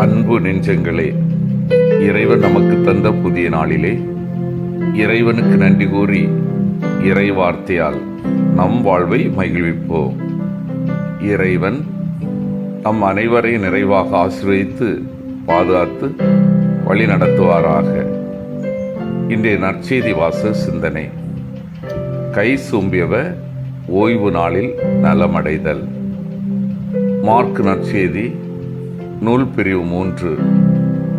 அன்பு நெஞ்சங்களே இறைவன் நமக்கு தந்த புதிய நாளிலே இறைவனுக்கு நன்றி கூறி இறை வார்த்தையால் நம் வாழ்வை மகிழ்விப்போம். இறைவன் நம் அனைவரையும் நிறைவாக ஆசிர்வதித்து பாதுகாத்து வழி நடத்துவாராக. இன்றைய நற்செய்தி வாச சிந்தனை. கை சூம்பியவ ஓய்வு நாளில் நலமடைதல். மார்க் நற்செய்தி நூல் பிரிவு மூன்று.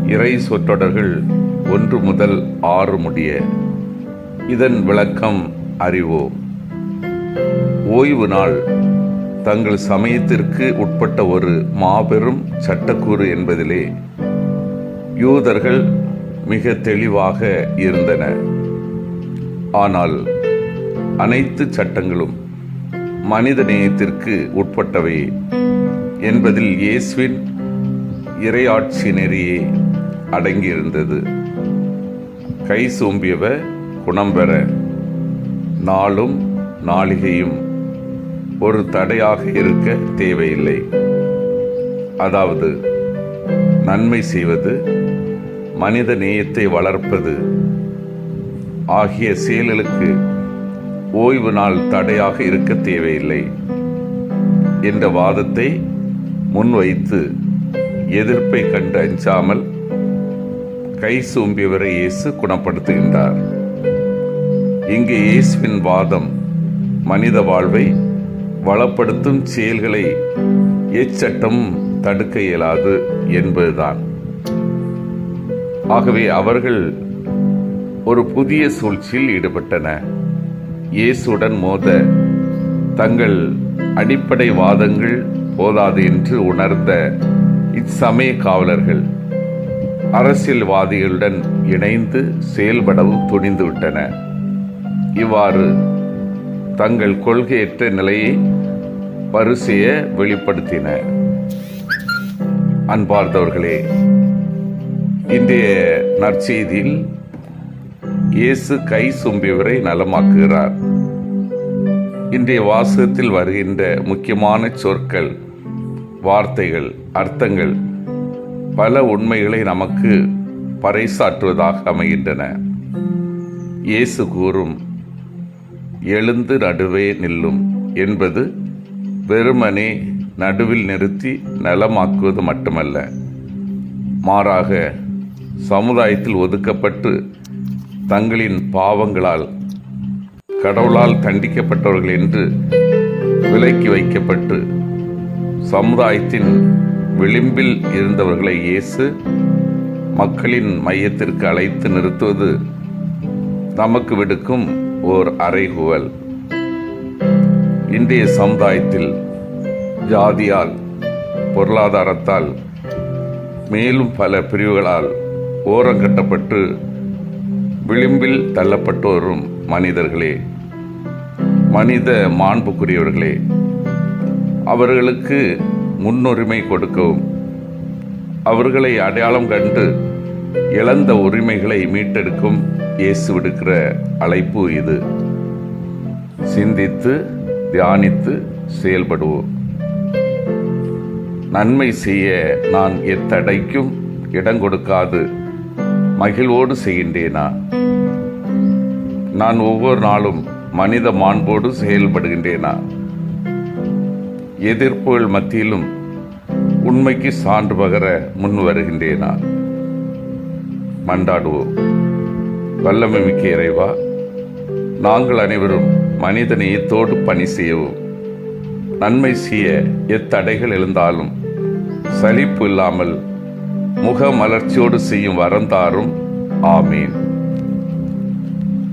இறை சொற்றொடர்கள் ஒன்று முதல் ஆறு முடிய. இதன் விளக்கம் அறிவோம் ஓய்வு நாள். தங்கள் சமயத்திற்கு உட்பட்ட ஒரு மாபெரும் சட்டக்கூறு என்பதிலே யூதர்கள் மிக தெளிவாக இருந்தனர் ஆனால் அனைத்து சட்டங்களும் மனித நேயத்திற்கு உட்பட்டவை என்பதில் இயேசுவின் இறையாட்சி நெறியே அடங்கியிருந்தது. கை சோம்பியவ குணம் பெற நாளும் நாளிகையும் ஒரு தடையாக இருக்க தேவையில்லை. அதாவது நன்மை செய்வது மனித நேயத்தை வளர்ப்பது ஆகிய செயல்களுக்கு ஓய்வு நாள் தடையாக இருக்க தேவையில்லை. என்ற வாதத்தை முன்வைத்து எதிர்ப்பை கண்டு அஞ்சாமல் கை சூம்பியவரை இயேசு குணப்படுத்துகின்றார். இங்கே இயேசுவின் வாதம் மனித வாழ்வை வளப்படுத்தும் செயல்களை எச்சட்டம் தடுக்க இயலாது என்பதுதான். ஆகவே அவர்கள் ஒரு புதிய சூழ்ச்சியில் ஈடுபட்டன. இயேசுடன் மோத தங்கள் அடிப்படை வாதங்கள் போதாது என்று உணர்ந்த இச்சமய காவலர்கள் அரசியல்வாதிகளுடன் இணைந்து செயல்படவும் துணிந்துவிட்டன இவ்வாறு தங்கள் கொள்கையற்ற நிலையை பரிசைய வெளிப்படுத்தின. அன்பார்ந்தவர்களே இன்றைய நற்செய்தியில் இயேசு கை சும்பியவரை நலமாக்குகிறார். இன்றைய வாசகத்தில் வருகின்ற முக்கியமான சொற்கள் வார்த்தைகள் அர்த்தங்கள் பல உண்மைகளை நமக்கு பறைசாற்றுவதாக அமைகின்றன. இயேசு கூறும் எழுந்து நடுவே நில்லும் என்பது வெறுமனே நடுவில் நிறுத்தி நலமாக்குவது மட்டுமல்ல. மாறாக சமுதாயத்தில் ஒதுக்கப்பட்டு தங்களின் பாவங்களால் கடவுளால் தண்டிக்கப்பட்டவர்கள் என்று விலக்கி வைக்கப்பட்டு சமுதாயத்தின் விளிம்பில் இருந்தவர்களை இயேசு மக்களின் மையத்திற்கு அழைத்து நிறுத்துவது நமக்கு விடுக்கும் ஓர் அறைகூவல். இன்றைய சமுதாயத்தில் ஜாதியால் பொருளாதாரத்தால் மேலும் பல பிரிவுகளால் ஓரங்கட்டப்பட்டு விளிம்பில் தள்ளப்பட்டு வரும் மனிதர்களே மனித மாண்புக்குரியவர்களே அவர்களுக்கு முன்னுரிமை கொடுக்கவும். அவர்களை அடையாளம் கண்டு இழந்த உரிமைகளை மீட்டெடுக்கும் இயேசு விடுக்கிற அழைப்பு இது. சிந்தித்து தியானித்து செயல்படுவோம். நன்மை செய்ய நான் எத்தடைக்கும் இடம் கொடுக்காது. மகிழ்வோடு செய்கின்றேனா? நான் ஒவ்வொரு நாளும் மனித மாண்போடு செயல்படுகின்றேனா? எதிர்ப்புகள் மத்தியிலும் உண்மைக்கு சான்று பகர முன் வருகின்றேனா மண்டாடுவோம் வல்லமை மிக்க இறைவா நாங்கள் அனைவரும் மனித நேயத்தோடு பணி செய்யவும். நன்மை செய்ய எத்தடைகள் எழுந்தாலும் சலிப்பு இல்லாமல் முக மலர்ச்சியோடு செய்யும் வரந்தாரும் ஆமீன்.